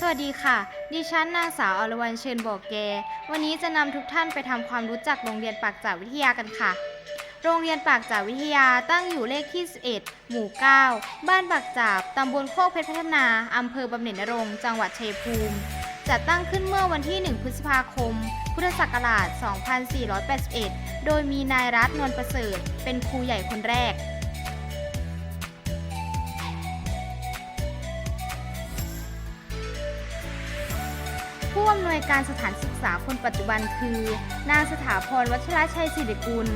สวัสดีค่ะ ดิฉันนางสาวอรวรรณเชิญบอกแก วันนี้จะนำทุกท่านไปทำความรู้จักโรงเรียนปากจ่าวิทยากันค่ะ โรงเรียนปากจ่าวิทยาตั้งอยู่เลขที่ 11 หมู่ 9 บ้านปากจาบตำบลโคกเพชรพัฒนา อำเภอบำเหน็จนรงค์ จังหวัดชัยภูมิ จัดตั้งขึ้นเมื่อวันที่ 1 พฤษภาคม พุทธศักราช 2481 โดยมีนายรัตน์นวลประเสริฐ เป็นครูใหญ่คนแรก ผู้อำนวยการสถานศึกษาคนปัจจุบันคือ นางสถาพรวัชรชัยศิริกุล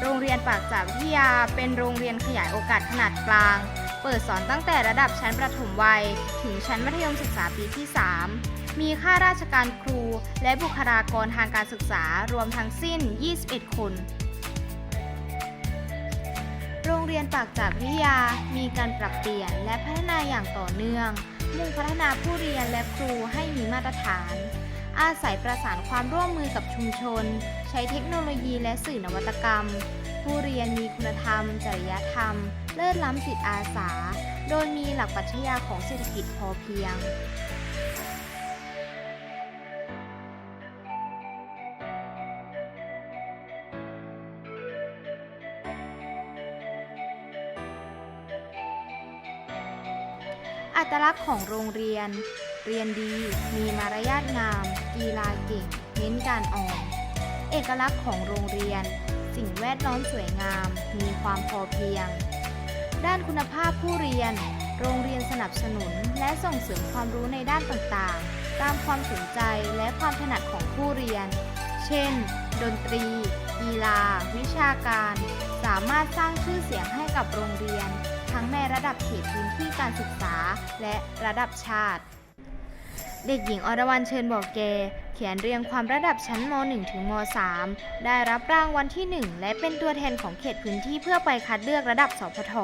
โรงเรียนปากจากวิทยาเป็นโรงเรียนขยายโอกาสขนาดกลาง เปิดสอนตั้งแต่ระดับชั้นประถมวัย ถึงชั้นมัธยมศึกษาปีที่ 3 มีข้าราชการครู และบุคลากรทางการศึกษารวมทั้งสิ้น 21 คนโรงเรียนปากจากวิทยา มีการปรับเปลี่ยนและพัฒนาอย่างต่อเนื่อง มุ่งพัฒนาผู้เรียนและครูให้มีมาตรฐาน อาศัยประสานความร่วมมือกับชุมชน ใช้เทคโนโลยีและสื่อนวัตกรรม ผู้เรียนมีคุณธรรม จริยธรรม เลิศล้ำจิตอาสา โดยมีหลักปรัชญาของเศรษฐกิจพอเพียง อัตลักษณ์ของโรงเรียน เรียนดี มีมารยาทงาม กีฬาเก่ง เน้นการออม เอกลักษณ์ของโรงเรียน สิ่งแวดล้อมสวยงาม มีความพอเพียง ด้านคุณภาพผู้เรียน โรงเรียนสนับสนุน และส่งเสริมความรู้ในด้านต่างๆ ตามความสนใจและความถนัดของผู้เรียน เช่น ดนตรี กีฬา วิชาการ สามารถสร้างชื่อเสียงให้กับโรงเรียน ทั้งในระดับเขตพื้นที่การศึกษา และระดับชาติ เด็กหญิงอรวรรณเชิญบอกแกเขียนเรียงความระดับชั้นม .1 ถึงม .3 ได้รับรางวัลที่ 1 และเป็นตัวแทนของเขตพื้นที่เพื่อไปคัดเลือกระดับสพท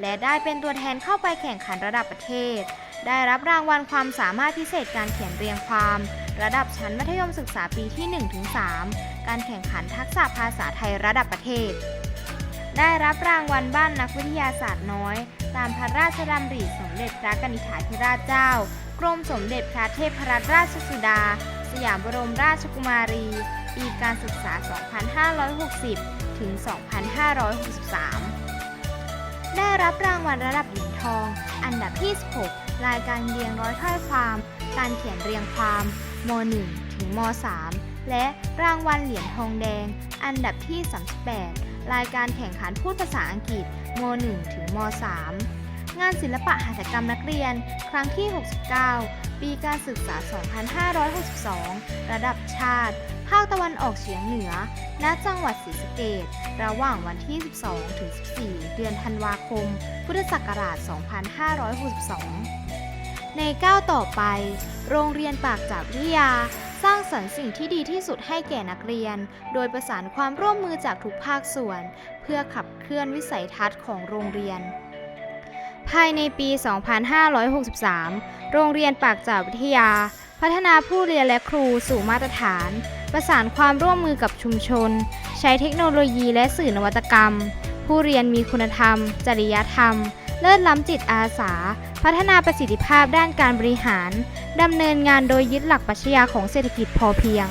และได้เป็นตัวแทนเข้าไปแข่งขันระดับประเทศ ได้รับรางวัลความสามารถพิเศษการเขียนเรียงความระดับชั้นมัธยมศึกษาปีที่ 1-3 การแข่งขันทักษะภาษาไทยระดับประเทศ ได้รับรางวัลบ้านนักวิทยาศาสตร์น้อย ตามพระราชดำริสมเด็จพระกนิษฐาธิราชเจ้า กรมสมเด็จพระเทพรัตนราชสุดา สยามบรมราชกุมารี ปีการศึกษา 2560 ถึง 2563 ได้รับรางวัลระดับเหรียญทอง อันดับที่ 16 รายการเรียงร้อยถ้อยความ การเขียนเรียงความม .1 ถึงม .3 และรางวัลเหรียญทองแดง อันดับที่ 38 รายการแข่งขันพูดภาษาอังกฤษม .1 ถึงม .3 งานศิลปะหัตถกรรมนักเรียน ครั้งที่ 69 ปีการศึกษา 2562 ระดับชาติ ภาคตะวันออกเฉียงเหนือ ณ จังหวัดศรีสะเกษระหว่างวันที่ 12 ถึง 14 เดือนธันวาคม พุทธศักราช 2562 ในก้าวต่อไป โรงเรียนปากจากวิทยา สร้างสรรค์สิ่งที่ดีที่สุดให้แก่นักเรียน โดยประสานความร่วมมือจากทุกภาคส่วน เพื่อขับเคลื่อนวิสัยทัศน์ของโรงเรียน ภายในปี 2563 โรงเรียนปากจ่าวิทยา พัฒนาผู้เรียนและครูสู่มาตรฐาน ประสานความร่วมมือกับชุมชน ใช้เทคโนโลยีและสื่อนวัตกรรม ผู้เรียนมีคุณธรรม จริยธรรม เลิศล้ำจิตอาสา พัฒนาประสิทธิภาพด้านการบริหารดำเนินงานโดยยึดหลักปรัชญาของเศรษฐกิจพอเพียง